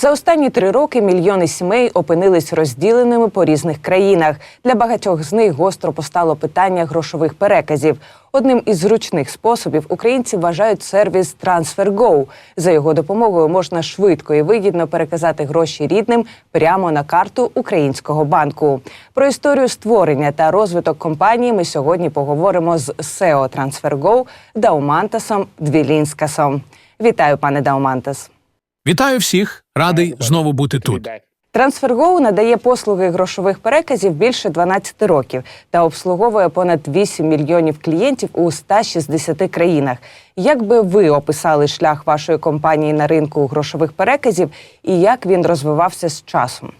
За останні три роки мільйони сімей опинились розділеними по різних країнах. Для багатьох з них гостро постало питання грошових переказів. Одним із зручних способів українці вважають сервіс TransferGo. За його допомогою можна швидко і вигідно переказати гроші рідним прямо на карту українського банку. Про історію створення та розвиток компанії ми сьогодні поговоримо з SEO TransferGo Даумантасом Двілінскасом. Вітаю, пане Даумантас. Вітаю всіх, радий знову бути тут. TransferGo надає послуги грошових переказів більше 12 років та обслуговує понад 8 мільйонів клієнтів у 160 країнах. Як би ви описали шлях вашої компанії на ринку грошових переказів і як він розвивався з часом?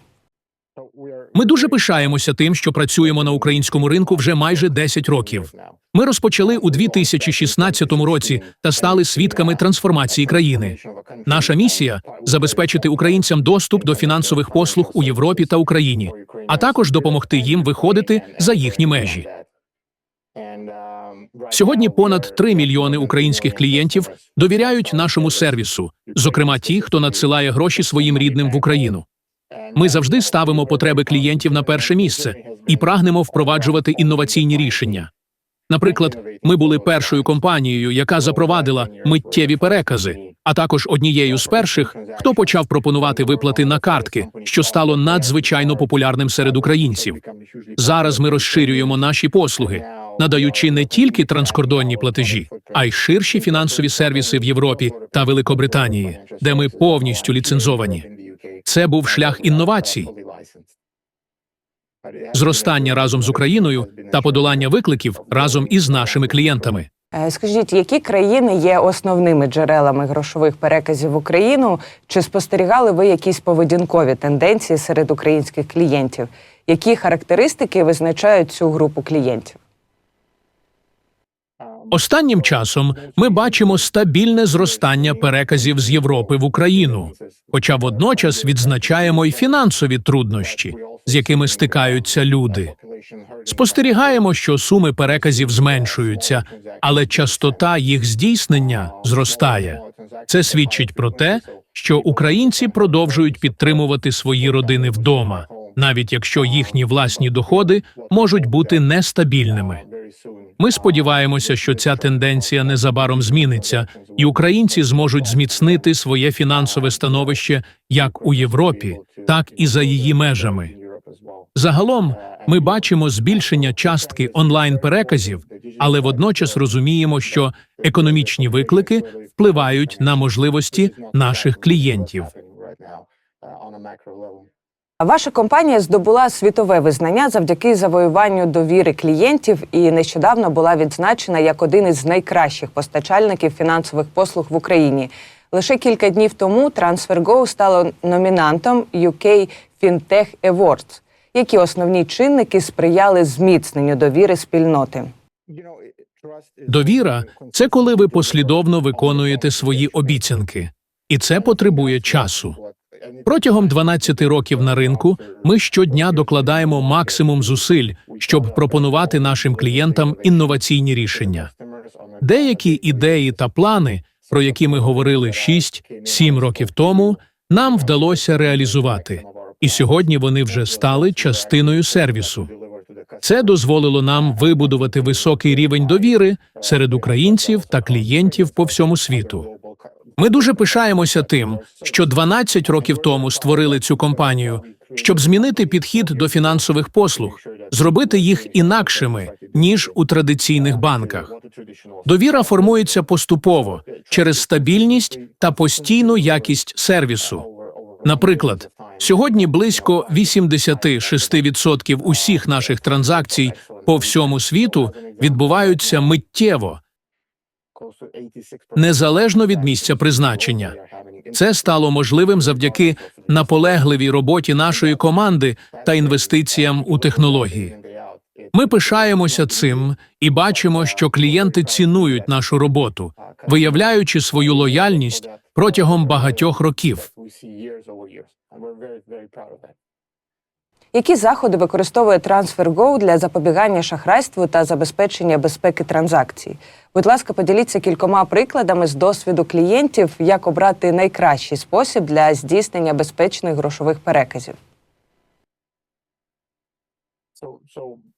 Ми дуже пишаємося тим, що працюємо на українському ринку вже майже 10 років. Ми розпочали у 2016 році та стали свідками трансформації країни. Наша місія забезпечити українцям доступ до фінансових послуг у Європі та Україні, а також допомогти їм виходити за їхні межі. Сьогодні понад 3 мільйони українських клієнтів довіряють нашому сервісу, зокрема ті, хто надсилає гроші своїм рідним в Україну. Ми завжди ставимо потреби клієнтів на перше місце і прагнемо впроваджувати інноваційні рішення. Наприклад, ми були першою компанією, яка запровадила миттєві перекази, а також однією з перших, хто почав пропонувати виплати на картки, що стало надзвичайно популярним серед українців. Зараз ми розширюємо наші послуги, надаючи не тільки транскордонні платежі, а й ширші фінансові сервіси в Європі та Великобританії, де ми повністю ліцензовані. Це був шлях інновацій, зростання разом з Україною та подолання викликів разом із нашими клієнтами. Е, Скажіть, які країни є основними джерелами грошових переказів в Україну? Чи спостерігали ви якісь поведінкові тенденції серед українських клієнтів? Які характеристики визначають цю групу клієнтів? Останнім часом ми бачимо стабільне зростання переказів з Європи в Україну, хоча водночас відзначаємо й фінансові труднощі, з якими стикаються люди. Спостерігаємо, що суми переказів зменшуються, але частота їх здійснення зростає. Це свідчить про те, що українці продовжують підтримувати свої родини вдома, навіть якщо їхні власні доходи можуть бути нестабільними. Ми сподіваємося, що ця тенденція незабаром зміниться, і українці зможуть зміцнити своє фінансове становище як у Європі, так і за її межами. Загалом ми бачимо збільшення частки онлайн переказів, але водночас розуміємо, що економічні виклики впливають на можливості наших клієнтів. Ваша компанія здобула світове визнання завдяки завоюванню довіри клієнтів і нещодавно була відзначена як один із найкращих постачальників фінансових послуг в Україні. Лише кілька днів тому TransferGo стало номінантом UK FinTech Awards. Які основні чинники сприяли зміцненню довіри спільноти? Довіра це коли ви послідовно виконуєте свої обіцянки, і це потребує часу. Протягом 12 років на ринку ми щодня докладаємо максимум зусиль, щоб пропонувати нашим клієнтам інноваційні рішення. Деякі ідеї та плани, про які ми говорили 6-7 років тому, нам вдалося реалізувати, і сьогодні вони вже стали частиною сервісу. Це дозволило нам вибудувати високий рівень довіри серед українців та клієнтів по всьому світу. Ми дуже пишаємося тим, що 12 років тому створили цю компанію, щоб змінити підхід до фінансових послуг, зробити їх інакшими ніж у традиційних банках. Довіра формується поступово через стабільність та постійну якість сервісу. Наприклад, сьогодні близько 86% усіх наших транзакцій по всьому світу відбуваються миттєво, незалежно від місця призначення. Це стало можливим завдяки наполегливій роботі нашої команди та інвестиціям у технології. Ми пишаємося цим і бачимо, що клієнти цінують нашу роботу, виявляючи свою лояльність протягом багатьох років. Які заходи використовує TransferGo для запобігання шахрайству та забезпечення безпеки транзакцій? Будь ласка, поділіться кількома прикладами з досвіду клієнтів, як обрати найкращий спосіб для здійснення безпечних грошових переказів.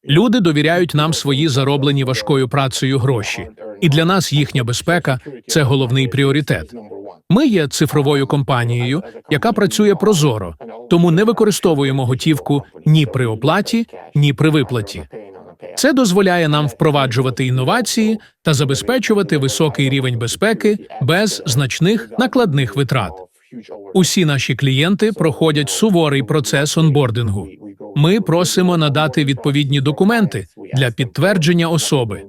Люди довіряють нам свої зароблені важкою працею гроші, і для нас їхня безпека це головний пріоритет. Ми є цифровою компанією, яка працює прозоро, тому не використовуємо готівку ні при оплаті, ні при виплаті. Це дозволяє нам впроваджувати інновації та забезпечувати високий рівень безпеки без значних накладних витрат. Усі наші клієнти проходять суворий процес онбордингу. Ми просимо надати відповідні документи для підтвердження особи.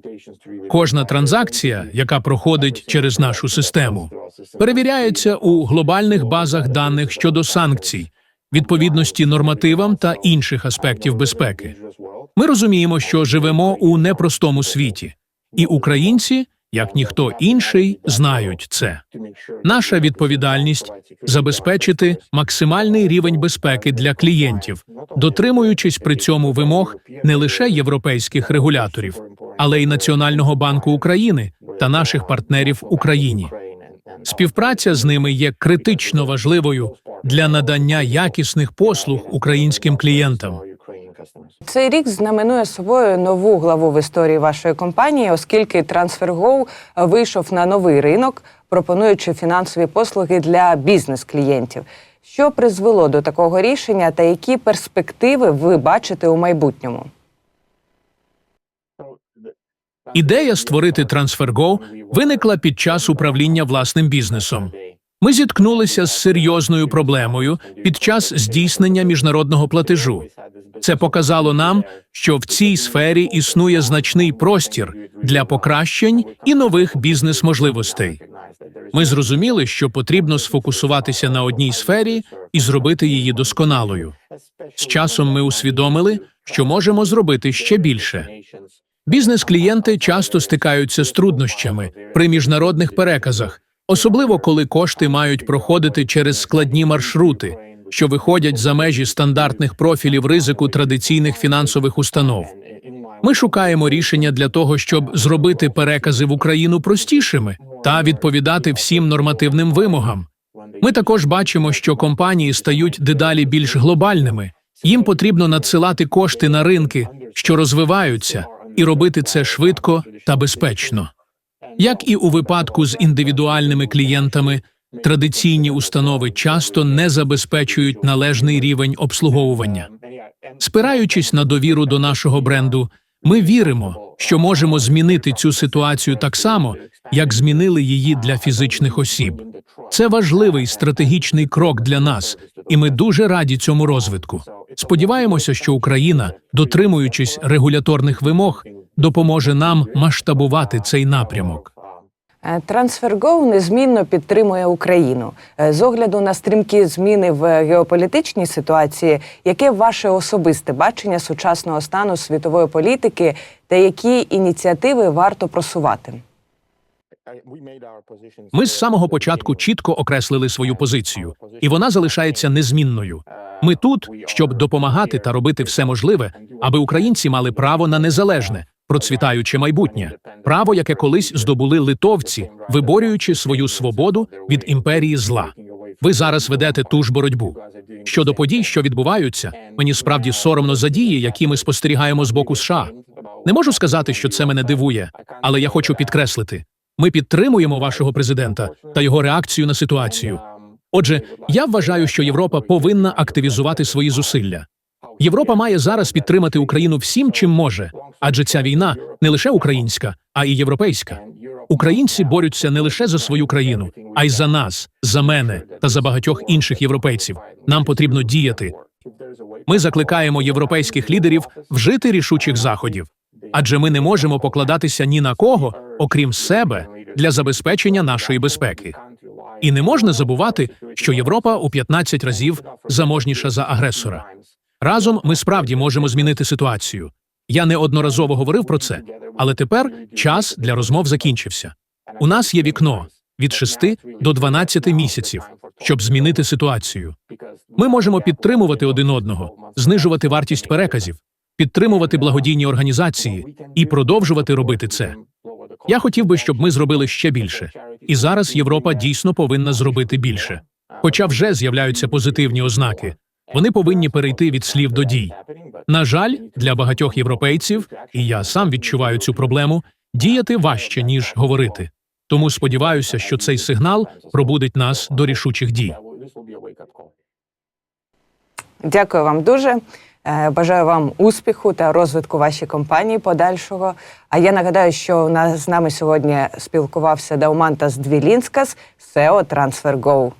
Кожна транзакція, яка проходить через нашу систему, перевіряється у глобальних базах даних щодо санкцій, відповідності нормативам та інших аспектів безпеки. Ми розуміємо, що живемо у непростому світі, і українці, як ніхто інший, знають це. Наша відповідальність забезпечити максимальний рівень безпеки для клієнтів, дотримуючись при цьому вимог не лише європейських регуляторів, але й Національного банку України та наших партнерів Україні. Співпраця з ними є критично важливою для надання якісних послуг українським клієнтам. Цей рік знаменує собою нову главу в історії вашої компанії, оскільки TransferGo вийшов на новий ринок, пропонуючи фінансові послуги для бізнес-клієнтів. Що призвело до такого рішення, та які перспективи ви бачите у майбутньому? Ідея створити TransferGo виникла під час управління власним бізнесом. Ми зіткнулися з серйозною проблемою під час здійснення міжнародного платежу. Це показало нам, що в цій сфері існує значний простір для покращень і нових бізнес-можливостей. Ми зрозуміли, що потрібно сфокусуватися на одній сфері і зробити її досконалою. З часом ми усвідомили, що можемо зробити ще більше. Бізнес-клієнти часто стикаються з труднощами при міжнародних переказах, особливо коли кошти мають проходити через складні маршрути, що виходять за межі стандартних профілів ризику традиційних фінансових установ. Ми шукаємо рішення для того, щоб зробити перекази в Україну простішими та відповідати всім нормативним вимогам. Ми також бачимо, що компанії стають дедалі більш глобальними. Їм потрібно надсилати кошти на ринки, що розвиваються, і робити це швидко та безпечно. Як і у випадку з індивідуальними клієнтами, традиційні установи часто не забезпечують належний рівень обслуговування. Спираючись на довіру до нашого бренду, ми віримо, що можемо змінити цю ситуацію так само, як змінили її для фізичних осіб. Це важливий стратегічний крок для нас, і ми дуже раді цьому розвитку. Сподіваємося, що Україна, дотримуючись регуляторних вимог, допоможе нам масштабувати цей напрямок. Е, TransferGo незмінно підтримує Україну Е, з огляду на стрімкі зміни в геополітичній ситуації. Яке ваше особисте бачення сучасного стану світової політики та які ініціативи варто просувати? Ми з самого початку чітко окреслили свою позицію, і вона залишається незмінною. Ми тут, щоб допомагати та робити все можливе, аби українці мали право на незалежне, процвітаюче майбутнє, право, яке колись здобули литовці, виборюючи свою свободу від імперії зла. Ви зараз ведете ту ж боротьбу. Щодо подій, що відбуваються, мені справді соромно за дії, які ми спостерігаємо з боку США. Не можу сказати, що це мене дивує, але я хочу підкреслити: ми підтримуємо вашого президента та його реакцію на ситуацію. Отже, я вважаю, що Європа повинна активізувати свої зусилля. Європа має зараз підтримати Україну всім, чим може, адже ця війна не лише українська, а й європейська. Українці борються не лише за свою країну, а й за нас, за мене та за багатьох інших європейців. Нам потрібно діяти. Ми закликаємо європейських лідерів вжити рішучих заходів, адже ми не можемо покладатися ні на кого, окрім себе, для забезпечення нашої безпеки. І не можна забувати, що Європа у 15 разів заможніша за агресора. Разом ми справді можемо змінити ситуацію. Я неодноразово говорив про це, але тепер час для розмов закінчився. У нас є вікно від 6 до 12 місяців, щоб змінити ситуацію. Ми можемо підтримувати один одного, знижувати вартість переказів, підтримувати благодійні організації і продовжувати робити це. Я хотів би, щоб ми зробили ще більше. І зараз Європа дійсно повинна зробити більше. Хоча вже з'являються позитивні ознаки. Вони повинні перейти від слів до дій. На жаль, для багатьох європейців, і я сам відчуваю цю проблему, діяти важче ніж говорити. Тому сподіваюся, що цей сигнал пробудить нас до рішучих дій. Дякую вам дуже. Е, Бажаю вам успіху та розвитку вашої компанії подальшого. А я нагадаю, що у нас з нами сьогодні спілкувався Даумантас Двілінскас, SEO TransferGo.